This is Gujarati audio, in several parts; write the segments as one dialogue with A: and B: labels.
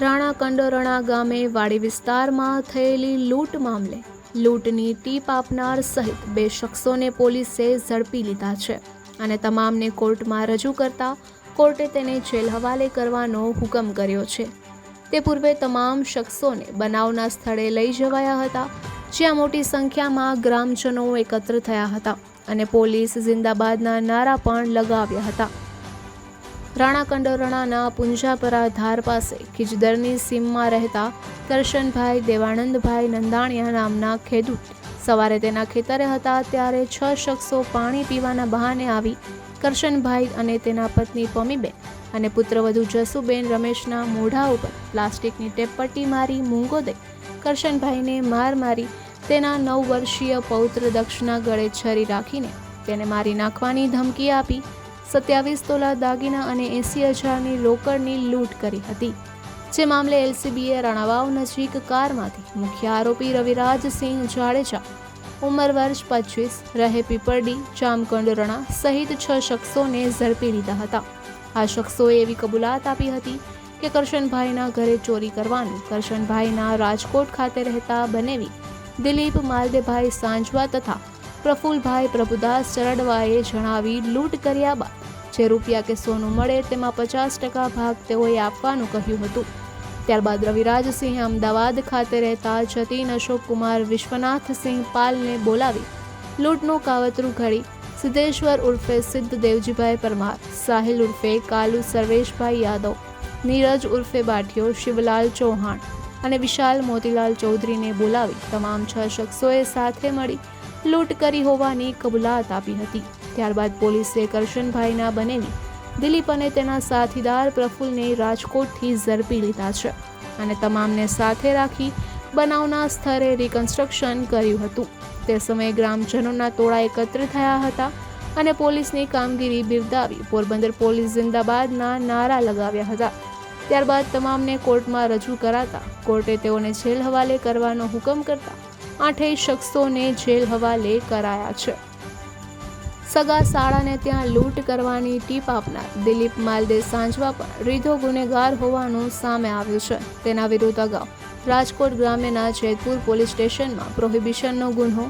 A: રાણા કંડોરણા ગામે વાડી વિસ્તારમાં થયેલી લૂંટ મામલે લૂંટની ટીપ આપનાર સહિત બે શખ્સોને પોલીસે ઝડપી લીધા છે અને તમામને કોર્ટમાં રજૂ કરતા કોર્ટે તેને જેલ હવાલે કરવાનો હુકમ કર્યો છે. તે પૂર્વે તમામ શખ્સોને બનાવના સ્થળે લઈ જવાયા હતા, જ્યાં મોટી સંખ્યામાં ગ્રામજનો એકત્ર થયા હતા અને પોલીસ જિંદાબાદના નારા પણ લગાવ્યા હતા. રાણા કંડોરણાના પુંજાપરા ધાર પાસે ખીજદરની સીમમાં રહેતા કરશનભાઈ દેવાનંદભાઈ નંદાણિયા નામના ખેડૂત સવારે તેના ખેતરે હતા ત્યારે છ શખ્સો પાણી પીવાના બહાને આવી કરશનભાઈ અને તેના પત્ની પમીબેન અને પુત્રવધુ જસુબેન રમેશના મોઢા ઉપર પ્લાસ્ટિકની ટેપપટ્ટી મારી મૂંગો દઈ કરશનભાઈને માર મારી તેના નવ વર્ષીય પૌત્ર દક્ષના ગળે છરી રાખીને તેને મારી નાખવાની ધમકી આપી સત્યાવીસ તોલા દાગીના અને એંસી હજારની રોકડની લૂંટ કરી હતી. જે મામલે એલસીબીએ રણાવાવ નજીક કારમાંથી મુખ્ય આરોપી રવિરાજસિંહ જાડેજા, ઉંમર વર્ષ પચીસ, રહે પીપરડી ચામકંડરણા સહિત છ શખ્સોને ઝડપી લીધા હતા. આ શખ્સોએ એવી કબૂલાત આપી હતી કે કરશનભાઈના ઘરે ચોરી કરવાનું, કરશનભાઈના રાજકોટ ખાતે રહેતા બનેવી દિલીપ માલદેભાઈ સાંજવા તથા પ્રફુલભાઈ પ્રભુદાસ ચરડવાએ જણાવી લૂંટ કર્યા બાદ જે રૂપિયા કે સોનું મળે તેમાં પચાસ ટકા ભાગ તેઓએ આપવાનું કહ્યું હતું. ત્યારબાદ રવિરાજસિંહે અમદાવાદ ખાતે રહેતા જતીન અશોક કુમાર વિશ્વનાથસિંહ પાલને બોલાવી લૂંટનું કાવતરું ઘડી સિદ્ધેશ્વર ઉર્ફે સિદ્ધ દેવજીભાઈ પરમાર, સાહિલ ઉર્ફે કાલુ સર્વેશભાઈ યાદવ, નીરજ ઉર્ફે બાઠિયો, શિવલાલ ચૌહાણ અને વિશાલ મોતીલાલ ચૌધરીને બોલાવી તમામ છ શખ્સોએ સાથે મળી લૂંટ કરી હોવાની કબૂલાત આપી હતી. ત્યારબાદ પોલીસે કરશનભાઈના બનેવી દિલીપ અને તેના સાથીદાર પ્રફુલને રાજકોટથી ઝડપી લીધા છે અને તમામને સાથે રાખી બનાવના સ્થળે રિકન્સ્ટ્રક્શન કર્યું હતું. તે સમયે ગ્રામજનોના ટોળા એકત્ર થયા હતા અને પોલીસની કામગીરી બિરદાવી પોરબંદર પોલીસ જિંદાબાદના નારા લગાવ્યા હતા. ત્યારબાદ તમામને કોર્ટમાં રજૂ કરાતા કોર્ટે તેઓને જેલ હવાલે કરવાનો હુકમ કરતા આઠેય શખ્સોને જેલ હવાલે કરાયા છે. સગા શાળાને ત્યાં લૂંટ કરવાની ટીપ આપનાર દિલીપ માલદે સાંજવા પણ રીધો ગુનેગાર હોવાનું સામે આવ્યું છે. તેના વિરુદ્ધ અગાઉ રાજકોટ ગ્રામ્યના જેતપુર પોલીસ સ્ટેશનમાં પ્રોહિબિશનનો ગુન્હો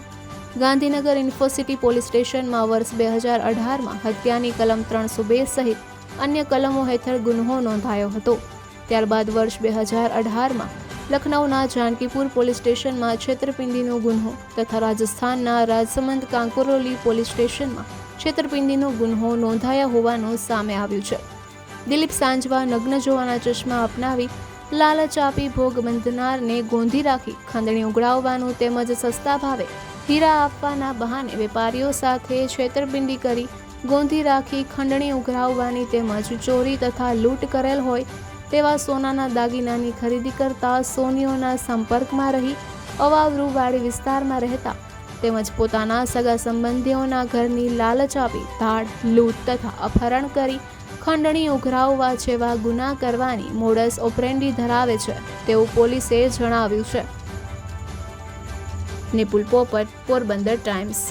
A: ગાંધીનગર ઇન્ફોસિટી પોલીસ સ્ટેશનમાં વર્ષ બે હજાર અઢારમાં હત્યાની કલમ ત્રણસો બે સહિત અન્ય કલમો હેઠળ ગુન્હો નોંધાયો હતો. ત્યારબાદ વર્ષ બે હજાર અઢારમાં લખનૌના જાનકીપુર પોલીસ સ્ટેશનમાં છેતરપિંડીનો ગુન્હો તથા રાજસ્થાનના રાજસમંદ કાંકોરોલી પોલીસ સ્ટેશનમાં છેતરપિંડીનો ગુન્હો નોંધાયા હોવાનું સામે આવ્યું છે. દિલીપ સાંજવા નગ્ન જોવાના ચશ્મા અપનાવી લાલચ આપી ભોગ બંધનારને ગોંધી રાખી ખંડણી ઉગડાવવાનું તેમજ સસ્તા ભાવે હીરા આપવાના બહાને વેપારીઓ સાથે છેતરપિંડી કરી ગોંધી રાખી ખંડણી ઉઘરાવવાની તેમજ ચોરી તથા લૂંટ કરેલ હોય તેવા સોનાના દાગીનાની ખરીદી કરતા સોનીઓના સંપર્કમાં રહી અવાવરૂવાળી વિસ્તારમાં રહેતા તેમજ પોતાના સગા સંબંધીઓના ઘરની લાલચ આપી, ધાડ, લૂંટ તથા અપહરણ કરી, ખંડણી ઉઘરાવવા જેવા ગુના કરવાની મોડસ ઓપરેન્ડી ધરાવે છે તેવું પોલીસે જણાવ્યું છે. નિપુલ પોપટ, પોરબંદર ટાઈમ્સ.